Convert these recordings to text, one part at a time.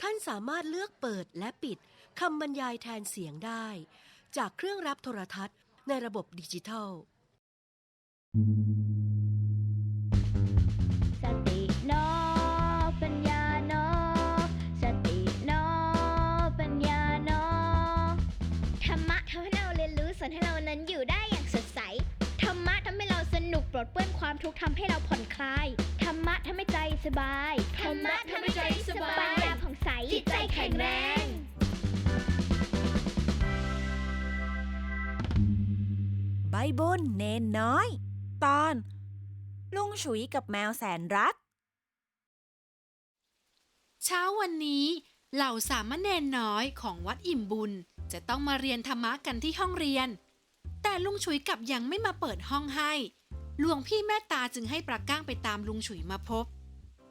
ท่านสามารถเลือกเปิดและปิดคำบรรยายแทนเสียงได้ จากเครื่องรับโทรทัศน์ในระบบดิจิทัล สติโนปัญญาโนสติโนปัญญาโนธรรมะทำให้เราเรียนรู้สอนให้เรานั้นอยู่ได้ ลดเปลื้องความทุกข์ทำให้เราผ่อนคลาย ธรรมะทำให้ใจสบาย ธรรมะทำให้ใจสบาย ปัญญาผ่องใส จิตใจแข็งแรง ใบบุญเนนน้อย ตอน ลุงฉุยกับแมวแสนรัก เช้าวันนี้ เหล่าสามเณรน้อยของวัดอิ่มบุญ จะต้องมาเรียนธรรมะกันที่ห้องเรียน แต่ลุงฉุยกลับยังไม่มาเปิดห้องให้ หลวงพี่แม่ตาจึงให้ปลาก้างไปตามลุงฉุยมาพบ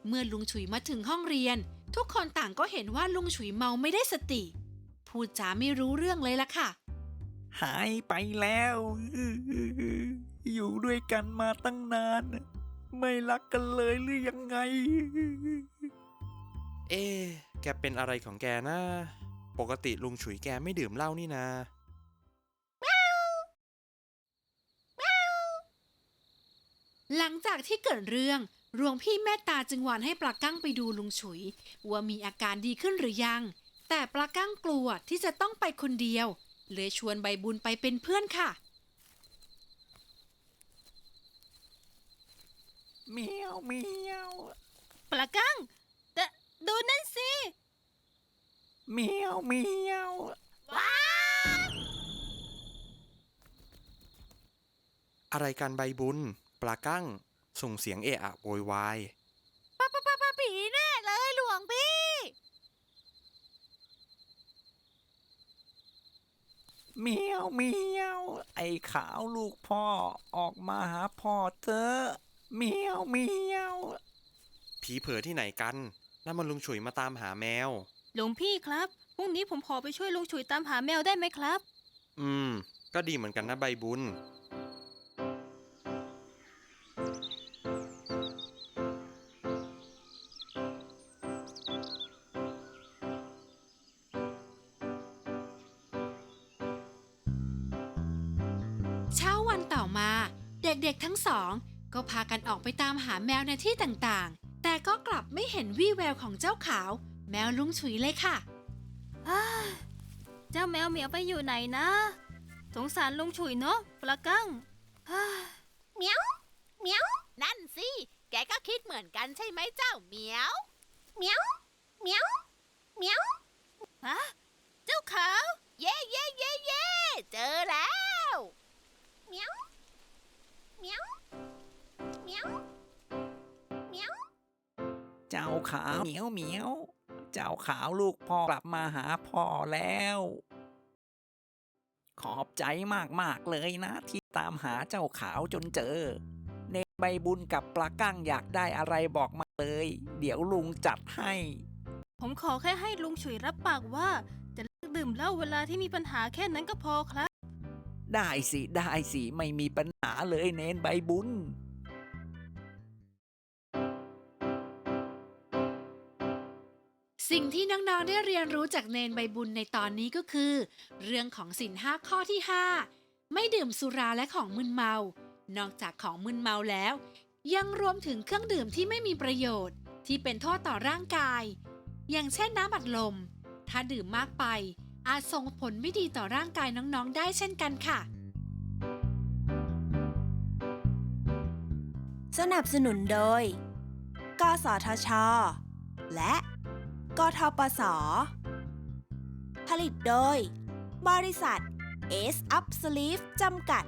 เมื่อลุงฉุยมาถึงห้องเรียน ทุกคนต่างก็เห็นว่าลุงฉุยเมาไม่ได้สติ พูดจาไม่รู้เรื่องเลยล่ะค่ะ หายไปแล้ว อยู่ด้วยกันมาตั้งนาน ไม่รักกันเลยหรือยังไง เอ๊ะแกเป็นอะไรของแกนะ ปกติลุงฉุยแกไม่ดื่มเหล้านี่นา หลังจากที่เกิดเรื่องหลวงพี่แม่ตาจึงวานให้ปลากั้งไปดูลุงฉุย ว่ามีอาการดีขึ้นหรือยัง แต่ปลากั้งกลัวที่จะต้องไปคนเดียว เลยชวนใบบุญไปเป็นเพื่อนค่ะเมียวเมียวปลากังแต่ดูนั่นสิเมียวเมียวอะไรกันใบบุญ ปลากั้งส่งเสียงเอะอะโวยวายป้าปาปาปาผีแน่เลยหลวงพี่ เมียวเมียวไอ้ขาวลูกพ่อออกมาหาพ่อเถอะเมียวเมียวผีเผลอที่ไหนกันนั่นมันลุงฉุยมาตามหาแมว หลวงพี่ครับพรุ่งนี้ผมขอไปช่วยลุงฉุยตามหาแมวได้ไหมครับ อืม ก็ดีเหมือนกันนะใบบุญ เด็กๆทั้งสอง ก็พากันออกไปตามหาแมวในที่ต่างๆ แต่ก็กลับไม่เห็นวี่แววของเจ้าขาว แมวลุงฉุยเลยค่ะเจ้าแมวเหมียวไปอยู่ไหนนะ สงสารลุงฉุยเนาะปลากังเหมียวเหมียวนั่นสิ แกก็คิดเหมือนกันใช่ไหมเจ้าเหมียวเหมียวเหมียวเหมียวฮะเจ้าขาว เย่เย่เย่เย่เจอแล้ว จ้าขาวเหมียวเหมียว เจ้าขาวลูกพ่อกลับมาหาพ่อแล้ว ขอบใจมากๆเลยนะ ที่ตามหาเจ้าขาวจนเจอ เนใบบุญกับปลากั้งอยากได้อะไรบอกมาเลย เดี๋ยวลุงจัดให้ ผมขอแค่ให้ลุงฉุยรับปากว่า จะเลิกดื่มเหล้าเวลาที่มีปัญหาแค่นั้นก็พอครับ ได้สิ ได้สิ ไม่มีปัญหาเลยเนนใบบุญ สิ่งที่น้องๆได้เรียนรู้จากเนนใบบุญในตอนนี้ก็คือ เรื่องของสินห้าข้อที่ 5 ไม่ดื่มสุราและของมึนเมา นอกจากของมึนเมาแล้ว ยังรวมถึงเครื่องดื่มที่ไม่มีประโยชน์ ที่เป็นโทษต่อร่างกาย อย่างเช่นน้ำบัดลม ถ้าดื่มมากไป อาจส่งผลไม่ดีต่อร่างกายน้องๆ ได้เช่นกันค่ะ สนับสนุนโดย กสทช และ กทปส ผลิตโดย บริษัท เอสอัพสลีฟจำกัด